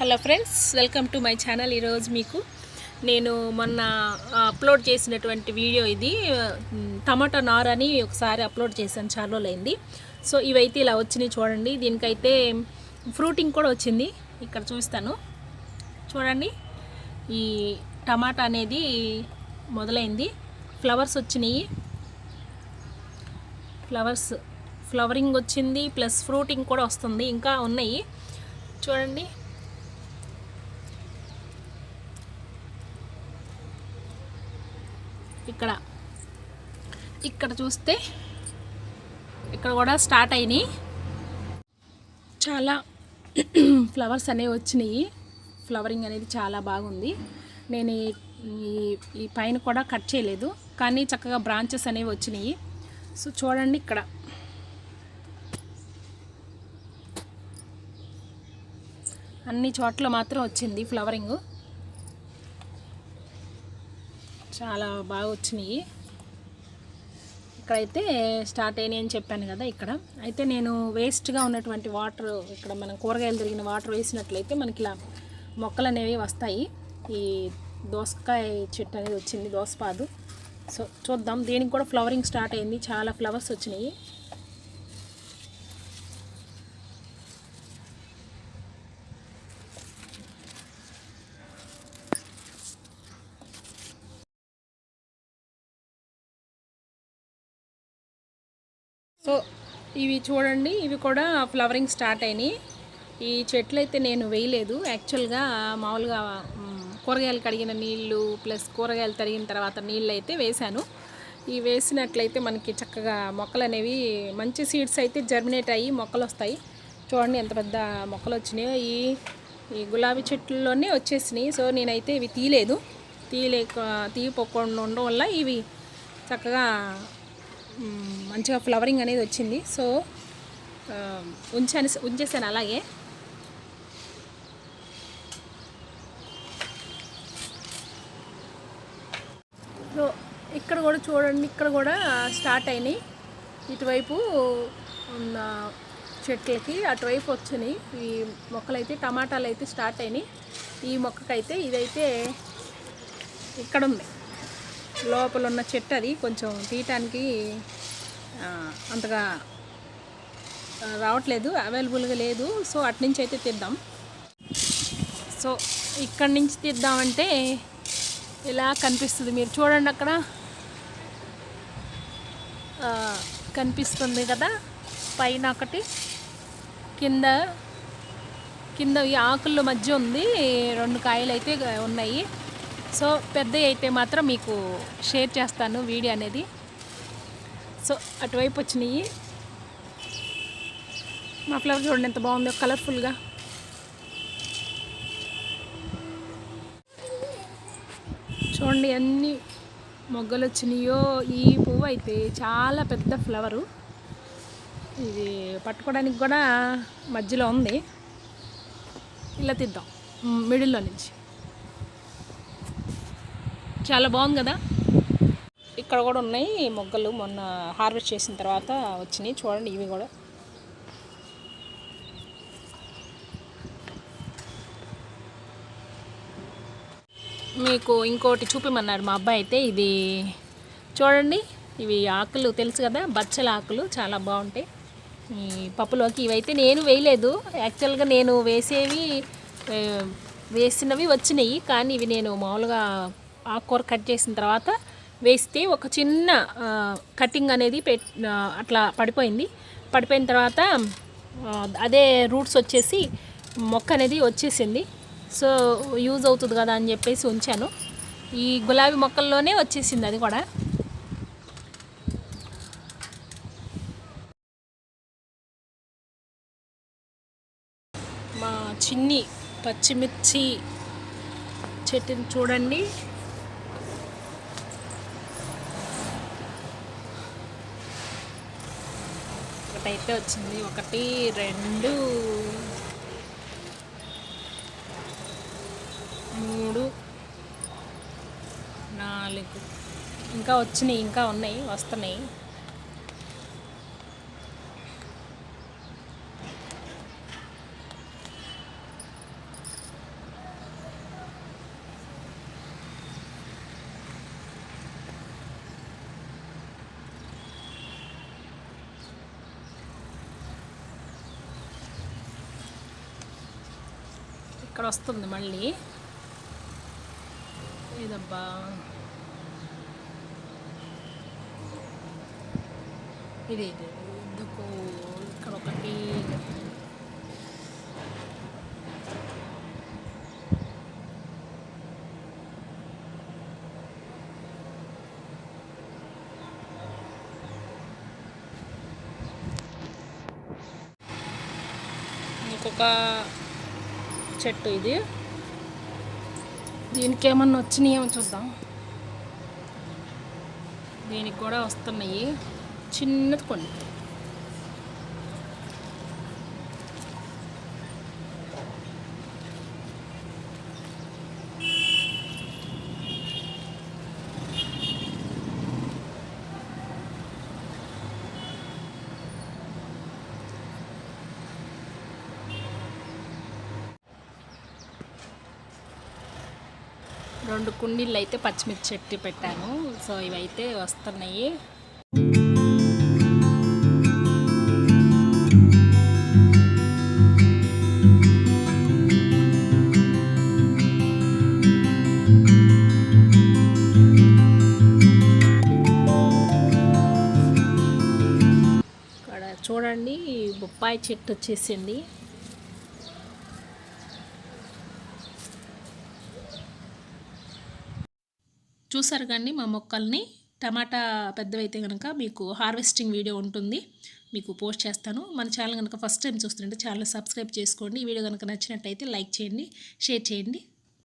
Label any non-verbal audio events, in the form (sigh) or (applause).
Hello friends welcome to my channel. ఈరోజు మీకు నేను మొన్న అప్లోడ్ చేసినటువంటి వీడియో ఇది. టమాటా నార్ అని ఒకసారి అప్లోడ్ చేశాను చాలా రోజులైంది సో ఇవైతే ఇలా వచ్చినాయి చూడండి. దీనికైతే ఫ్రూటింగ్ కూడా వచ్చింది. ఇక్కడ చూస్తాను చూడండి ఈ టమాటా అనేది మొదలైంది. ఫ్లవర్స్ వచ్చినాయి. ఫ్లవర్స్ ఫ్లవరింగ్ వచ్చింది ప్లస్ ఫ్రూటింగ్ కూడా వస్తుంది. ఇంకా ఉన్నాయి. చూడండి ఇక్కడ. ఇక్కడ చూస్తే ఇక్కడ కూడా స్టార్ట్ అయినాయి. చాలా (clears throat) ఫ్లవర్స్ అనేవి వచ్చినాయి. ఫ్లవరింగ్ అనేది చాలా బాగుంది. నేను ఈ- ఈ పైన కూడా కట్ చేయలేదు. కానీ చక్కగా బ్రాంచెస్ అనేవి వచ్చినాయి. సో చూడండి ఇక్కడ. అన్ని చోట్ల మాత్రం వచ్చింది ఫ్లవరింగ్. చాలా బాగా వచ్చినాయి. ఇక్కడైతే స్టార్ట్ అయినాయి అని చెప్పాను కదా ఇక్కడ. అయితే నేను వేస్ట్గా ఉన్నటువంటి వాటర్ ఇక్కడ మనం కూరగాయలు తిరిగిన వాటర్ వేసినట్లయితే మనకి ఇలా మొక్కలు అనేవి వస్తాయి. ఈ దోసకాయ చెట్టు అనేది వచ్చింది దోసపాదు. సో చూద్దాం. దీనికి కూడా ఫ్లవరింగ్ స్టార్ట్ అయింది. చాలా ఫ్లవర్స్ వచ్చినాయి. సో ఇవి చూడండి ఇవి కూడా ఫ్లవరింగ్ స్టార్ట్ అయినాయి. ఈ చెట్లు అయితే నేను వేయలేదు. యాక్చువల్గా మామూలుగా కూరగాయలు కడిగిన నీళ్ళు ప్లస్ కూరగాయలు తరిగిన తర్వాత నీళ్ళు అయితే వేశాను. ఈ వేసినట్లయితే మనకి చక్కగా మొక్కలు అనేవి మంచి సీడ్స్ అయితే జర్మినేట్ అయ్యి మొక్కలు వస్తాయి చూడండి ఎంత పెద్ద మొక్కలు వచ్చినాయో ఈ ఈ గులాబీ చెట్లలోనే వచ్చేసినాయి. సో నేనైతే ఇవి తీయలేదు. తీయలేక తీయపోకుండా ఉండడం వల్ల ఇవి చక్కగా మంచిగా ఫ్లవరింగ్ అనేది వచ్చింది. సో ఉంచాను ఉంచేసాను అలాగే. సో ఇక్కడ కూడా చూడండి ఇక్కడ కూడా స్టార్ట్ అయినాయి. ఇటువైపు ఉన్న చెట్లకి అటువైపు వచ్చినాయి. ఈ మొక్కలైతే టమాటాలు అయితే స్టార్ట్ అయినాయి. ఈ మొక్కకైతే ఇదైతే ఇక్కడ ఉంది. లోపల ఉన్న చెట్టు అది. కొంచెం తీయటానికి అంతగా రావట్లేదు అవైలబుల్గా లేదు. సో అట్నుంచి అయితే తీద్దాం. సో ఇక్కడి నుంచి తీద్దామంటే ఇలా కనిపిస్తుంది. మీరు చూడండి అక్కడ. కనిపిస్తుంది కదా? పైన ఒకటి. కింద కింద ఈ ఆకుల మధ్య ఉంది. రెండు కాయలు అయితే ఉన్నాయి. సో పెద్దవి అయితే మాత్రం మీకు షేర్ చేస్తాను వీడియో అనేది. సో అటువైపు వచ్చినాయి. మా ఫ్లవర్ చూడండి ఎంత బాగుందో కలర్ఫుల్గా. చూడండి అన్ని మొగ్గలు వచ్చినాయో ఈ పువ్వు అయితే చాలా పెద్ద ఫ్లవరు. ఇది పట్టుకోవడానికి కూడా మధ్యలో ఉంది. ఇలా తిద్దాం. మిడిల్లో నుంచి. చాలా బాగుంది కదా? ఇక్కడ కూడా ఉన్నాయి మొగ్గలు. మొన్న హార్వెస్ట్ చేసిన తర్వాత వచ్చినాయి. చూడండి ఇవి కూడా. మీకు ఇంకోటి చూపిమన్నాడు మా అబ్బాయి అయితే. ఇది చూడండి ఇవి ఆకులు తెలుసు కదా? బచ్చల ఆకులు చాలా బాగుంటాయి. ఈ పప్పులోకి ఇవైతే నేను వేయలేదు. యాక్చువల్గా నేను వేసేవి వేసినవి వచ్చినాయి. కానీ ఇవి నేను మామూలుగా ఆకుకూర కట్ చేసిన తర్వాత వేస్తే ఒక చిన్న కటింగ్ అనేది పెట్ అట్లా పడిపోయింది. పడిపోయిన తర్వాత అదే రూట్స్ వచ్చేసి మొక్క అనేది వచ్చేసింది. సో యూజ్ అవుతుంది కదా అని చెప్పేసి ఉంచాను. ఈ గులాబీ మొక్కల్లోనే వచ్చేసింది అది కూడా. మా చిన్ని పచ్చిమిర్చి చెట్టుని చూడండి. ఒకటైతే వచ్చింది. ఒకటి రెండు మూడు నాలుగు. ఇంకా వచ్చినాయి ఇంకా ఉన్నాయి వస్తున్నాయి. ఇక్కడ వస్తుంది మళ్ళీ. ఇదబ్బా. ఇది ఇది. ఇందుకు ఇక్కడ ఒకటి. ఇంకొక చెట్టు ఇది. దీనికి ఏమన్నా వచ్చినాయేమో చూద్దాం. దీనికి కూడా వస్తున్నాయి. చిన్నది కొన్ని. రెండు కుండీళ్ళు అయితే పచ్చిమిర్చి చెట్టు పెట్టాను. సో ఇవైతే వస్తున్నాయి. చూడండి బొప్పాయి చెట్టు వచ్చేసింది. చూసారు కానీ మా మొక్కల్ని టమాటా పెద్దవైతే కనుక మీకు హార్వెస్టింగ్ వీడియో ఉంటుంది. మీకు పోస్ట్ చేస్తాను. మన ఛానల్ కనుక ఫస్ట్ టైం చూస్తుంటే ఛానల్ సబ్స్క్రైబ్ చేసుకోండి. ఈ వీడియో కనుక నచ్చినట్టయితే లైక్ చేయండి షేర్ చేయండి.